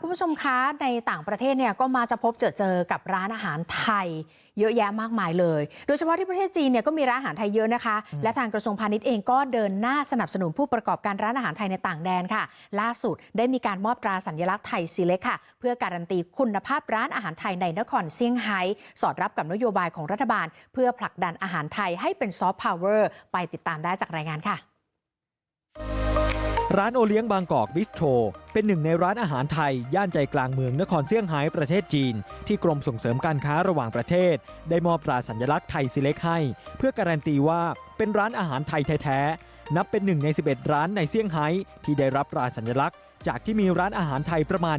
คุณผู้ชมคะในต่างประเทศเนี่ยก็มาจะพบเจอเจอกับร้านอาหารไทย เยอะแยะมากมายเลย โดยเฉพาะที่ประเทศจีนเนี่ยก็มีร้านอาหารไทยเยอะนะคะ และทางกระทรวงพาณิชย์เองก็เดินหน้าสนับสนุนผู้ประกอบการร้านอาหารไทยในต่างแดนค่ะ ล่าสุดได้มีการมอบตราสัญลักษณ์ไทยซีเล็กค่ะ เพื่อการันตีคุณภาพร้านอาหารไทยในนครเซี่ยงไฮ้สอดรับกับนโยบายของรัฐบาล เพื่อผลักดันอาหารไทยให้เป็นซอฟต์พาวเวอร์ไปติดตามได้จากรายงานค่ะ ร้านโอเลี้ยงบางกอกบิสโทรเป็นหนึ่งในร้านอาหารไทย ย่านใจกลางเมืองนครเซี่ยงไฮ้ประเทศจีน ที่กรมส่งเสริมการค้าระหว่างประเทศ ได้มอบตราสัญลักษณ์ไทยซิเล็กให้ เพื่อการันตีว่าเป็นร้านอาหารไทยแท้ๆนับเป็นหนึ่งใน 11 ร้านในเซี่ยงไฮ้ที่ได้รับตราสัญลักษณ์จากที่มีร้านอาหารไทยประมาณ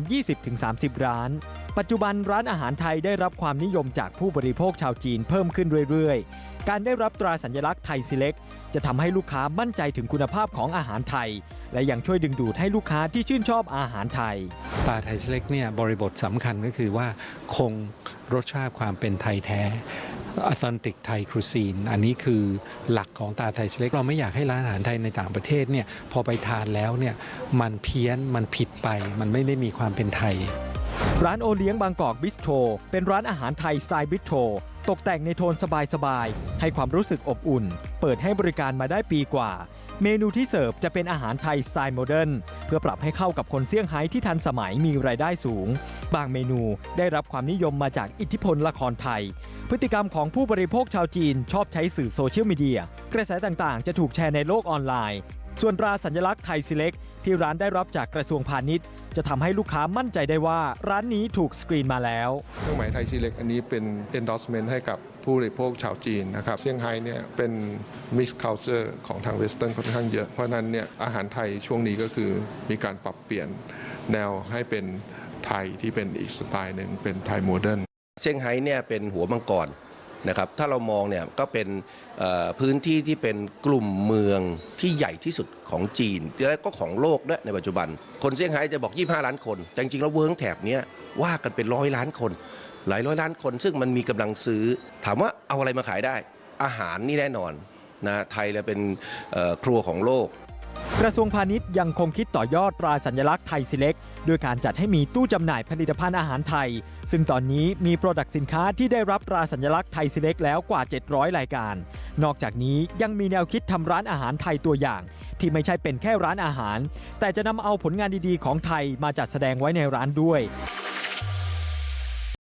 20-30 ร้าน ปัจจุบันร้านอาหารไทยได้รับความนิยมจากผู้บริโภคชาวจีนเพิ่มขึ้นเรื่อยๆ การได้รับตราสัญลักษณ์ไทยซิเล็กจะทำให้ลูกค้ามั่นใจถึงคุณภาพของอาหารไทย และยังช่วยดึงดูดให้ลูกค้าที่ชื่นชอบอาหารไทยปลาไทยสเล็กเนี่ยบริบทสำคัญก็คือว่าคงรสชาติความเป็นไทยแท้อ t ต e นติกไทยครูซีนอันนี้คือหลักของตาไทยสเล็กเราไม่อยากให้ร้านอาหารไทยในต่างประเทศเนี่ยพอไปทานแล้วเนี่ยมันเพี้ยนมันผิดไป มันไม่ได้มีความเป็นไทย ร้านโอเลี้ยงบางกอกบิสโทรเป็นร้านอาหารไทยสไตล์บิสโทร ตกแต่งในโทนสบายๆ ให้ความรู้สึกอบอุ่น เปิดให้บริการมาได้ปีกว่า เมนูที่เสิร์ฟจะเป็นอาหารไทยสไตล์โมเดิร์นเพื่อปรับให้เข้ากับคนเซี่ยงไฮ้ที่ทันสมัยมีรายได้สูง บางเมนูได้รับความนิยมมาจากอิทธิพลละครไทย พฤติกรรมของผู้บริโภคชาวจีนชอบใช้สื่อโซเชียลมีเดียกระแสต่างๆ จะถูกแชร์ในโลกออนไลน์ ส่วนตราสัญลักษณ์ไทยซิเล็กที่ร้านได้รับจากกระทรวงพาณิชย์ จะทำให้ลูกค้ามั่นใจได้ว่าร้านนี้ถูกสกรีนมาแล้ว เครื่องหมายไทยซีเล็กอันนี้เป็น endorsement ให้กับผู้บริโภคชาวจีนนะครับเซี่ยงไฮ้เนี่ยเป็น mix culture ของทางเวสเทิร์นค่อนข้างเยอะ เพราะฉะนั้นเนี่ยอาหารไทยช่วงนี้ก็คือมีการปรับเปลี่ยนแนวให้เป็นไทยที่เป็นอีกสไตล์หนึ่งเป็นไทยโมเดิร์นเซี่ยงไฮ้เนี่ยเป็นหัวมังกร นะครับถ้าเรามองเนี่ยก็เป็นพื้นที่ที่เป็นกลุ่มเมืองที่ใหญ่ที่สุดของจีน และก็ของโลกด้วยในปัจจุบัน คนเซี่ยงไฮ้จะบอก 25 ล้านคนแต่จริงๆแล้วเวิร์งแถบนี้ว่ากันเป็นร้อยล้านคน หลายร้อยล้านคน ซึ่งมันมีกำลังซื้อ ถามว่าเอาอะไรมาขายได้ อาหารนี่แน่นอนนะไทยเราเป็นครัวของโลก กระทรวงพาณิชย์ยังคงคิดต่อยอดตราสัญลักษณ์ไทยซิเล็กด้วยการจัดให้มีตู้จำหน่ายผลิตภัณฑ์อาหารไทย ซึ่งตอนนี้มีโปรดักต์สินค้าที่ได้รับตราสัญลักษณ์ไทยซิเล็กแล้วกว่า 700 รายการ นอกจากนี้ยังมีแนวคิดทำร้านอาหารไทยตัวอย่าง ที่ไม่ใช่เป็นแค่ร้านอาหาร แต่จะนำเอาผลงานดีๆของไทยมาจัดแสดงไว้ในร้านด้วย